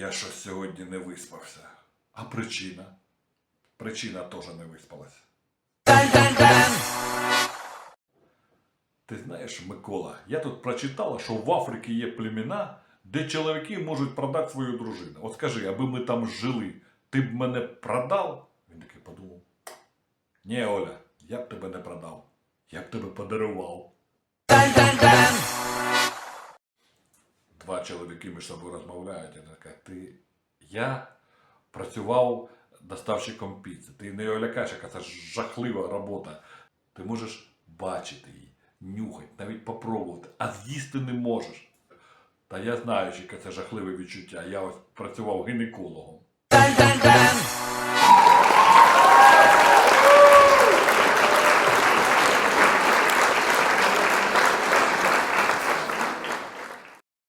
я щось сьогодні не виспався. А причина? Причина теж не виспалась. Ти знаєш, Микола, я тут прочитала, що в Африці є племена, де чоловіки можуть продати свою дружину. От скажи, аби ми там жили, ти б мене продав? Він такий подумав. Ні, Оля, я б тебе не продав. Я б тебе подарував. Чоловіки між собою розмовляють. Я така, ти. Я працював доставщиком піци. Ти не олякаєш, яка це жахлива робота. Ти можеш бачити її, нюхати, навіть попробувати, а з'їсти не можеш. Та я знаю, яке це жахливе відчуття. Я ось працював гінекологом.